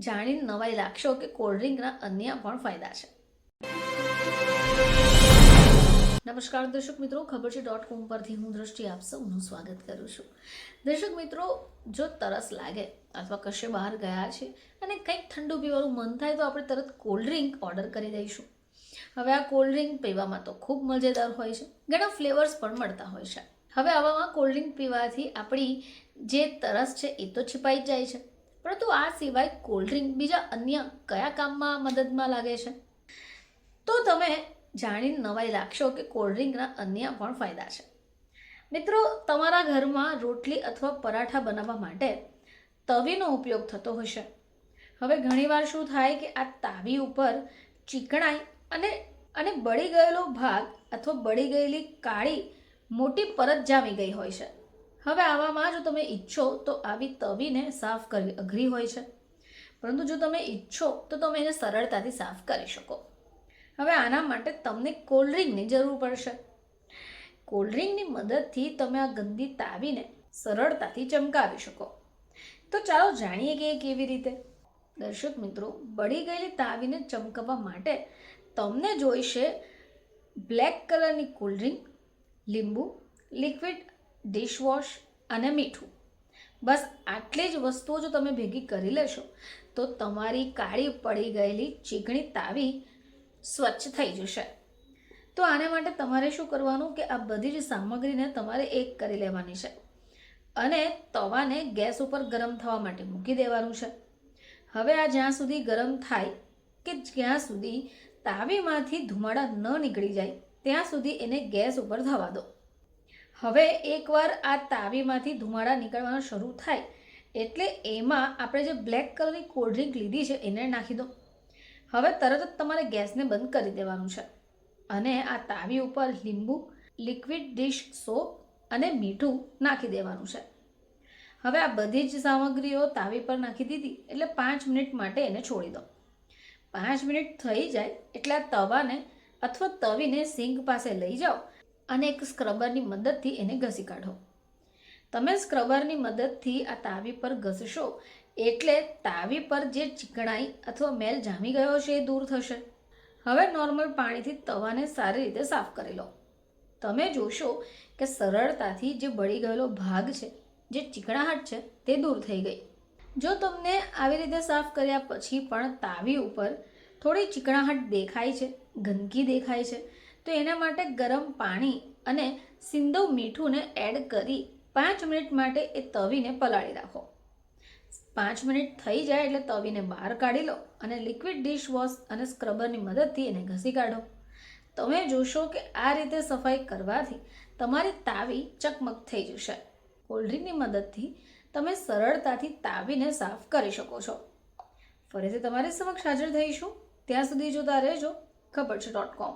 જાણીને નવાઈ લાગશો કે કોલ્ડ ડ્રિંકના અન્ય પણ ફાયદા છે. નમસ્કાર દર્શક મિત્રો, ખબર છે ડોટ કોમ પરથી હું દ્રષ્ટિ આપ સૌનું સ્વાગત કરું છું. દર્શક મિત્રો, જો તરસ લાગે અથવા કશે બહાર ગયા છે અને કંઈક ઠંડુ પીવાનું મન થાય તો આપણે તરત કોલ્ડ ડ્રિંક ઓર્ડર કરી દઈશું. હવે આ કોલ્ડ ડ્રિંક પીવામાં તો ખૂબ મજેદાર હોય છે, ઘણા ફ્લેવર્સ પણ મળતા હોય છે. હવે આવામાં કોલ્ડ ડ્રિંક પીવાથી આપણી જે તરસ છે એ તો છિપાઈ જ જાય છે. પરંતુ આ સિવાય કોલ્ડ ડ્રિંક બીજા અન્ય કયા કામમાં મદદમાં લાગે છે? તો તમે જાણીને નવાઈ લાગશો કે કોલ્ડ ડ્રિંકના અન્ય પણ ફાયદા છે. મિત્રો, તમારા ઘરમાં રોટલી અથવા પરાઠા બનાવવા માટે તવીનો ઉપયોગ થતો હશે હવે ઘણીવાર શું થાય કે આ તાવી ઉપર ચીકણાઈ અને અને બળી ગયેલો ભાગ અથવા બળી ગયેલી કાળી મોટી પરત જામી ગઈ હોય છે. હવે આવામાં જો તમે ઈચ્છો તો આવી તવીને સાફ કરવી અઘરી હોય છે. પરંતુ જો તમે ઈચ્છો તો તમે એને સરળતાથી સાફ કરી શકો. હવે આના માટે તમને કોલ્ડ ડ્રિંકની જરૂર પડશે. કોલ્ડ ડ્રિંકની મદદથી તમે આ ગંદી તાવીને સરળતાથી ચમકાવી શકો. તો ચાલો જાણીએ કે કેવી રીતે? દર્શક મિત્રો, બળી ગયેલી તાવીને ચમકાવવા માટે તમને જોઈશે બ્લેક કલરની કોલ્ડ્રિંક લીંબુ લિક્વિડ ડિશવોશ અને મીઠું. બસ આટલી જ વસ્તુઓ જો તમે ભેગી કરી લેશો, તો તમારી કાળી પડી ગયેલી ચીકણી તાવી સ્વચ્છ થઈ જશે. તો આને માટે તમારે શું કરવાનું કે આ બધી જ સામગ્રીને તમારે એક કરી લેવાની છે. અને તવાને ગેસ ઉપર ગરમ થવા માટે મૂકી દેવાનું છે. હવે આ જ્યાં સુધી ગરમ થાય કે જ્યાં સુધી તાવીમાંથી ધુમાડા ન નીકળી જાય, ત્યાં સુધી એને ગેસ ઉપર થવા દો. હવે એકવાર આ તાવીમાંથી ધુમાડા નીકળવાનું શરૂ થાય, એટલે એમાં આપણે જે બ્લેક કલરની કોલ્ડ ડ્રિંક લીધી છે, એને નાખી દો. હવે તરત જ તમારે ગેસને બંધ કરી દેવાનું છે અને આ તાવી ઉપર લીંબુ, લિક્વિડ ડિશ સોપ અને મીઠું નાખી દેવાનું છે. હવે આ બધી જ સામગ્રીઓ તાવી પર નાખી દીધી, એટલે પાંચ મિનિટ માટે એને છોડી દો. પાંચ મિનિટ થઈ જાય, એટલે આ તવાને અથવા તવીને સિંક પાસે લઈ જાઓ અને એક સ્ક્રબરની મદદથી એને ઘસી કાઢો. તમે સ્ક્રબરની મદદથી આ તાવી પર ઘસશો એટલે તાવી પર જે ચીકણાઈ અથવા મેલ જામી ગયો છે એ દૂર થશે. હવે નોર્મલ પાણીથી તવાને સારી રીતે સાફ કરી લો. તમે જોશો કે સરળતાથી જે બળી ગયેલો ભાગ છે, જે ચીકણાહટ છે, તે દૂર થઈ ગઈ. જો તમને આવી રીતે સાફ કર્યા પછી પણ તાવી ઉપર થોડી ચીકણાહટ દેખાય છે, ગંદકી દેખાય છે તો એના માટે ગરમ પાણી અને સિંદવ મીઠુંને એડ કરી પાંચ મિનિટ માટે એ તવીને પલાળી રાખો. પાંચ મિનિટ થઈ જાય એટલે તવીને બહાર કાઢી લો અને લિક્વિડ ડિશ વોશ અને સ્ક્રબરની મદદથી એને ઘસી કાઢો. તમે જોશો કે આ રીતે સફાઈ કરવાથી તમારી તાવી ચકમક થઈ જશે. કોલ્ડ્રિંકની મદદથી તમે સરળતાથી તાવીને સાફ કરી શકો છો. ફરીથી તમારી સમક્ષ હાજર થઈશું. ત્યાં સુધી જોતા રહેજો. ખબર છે ડોટ કોમ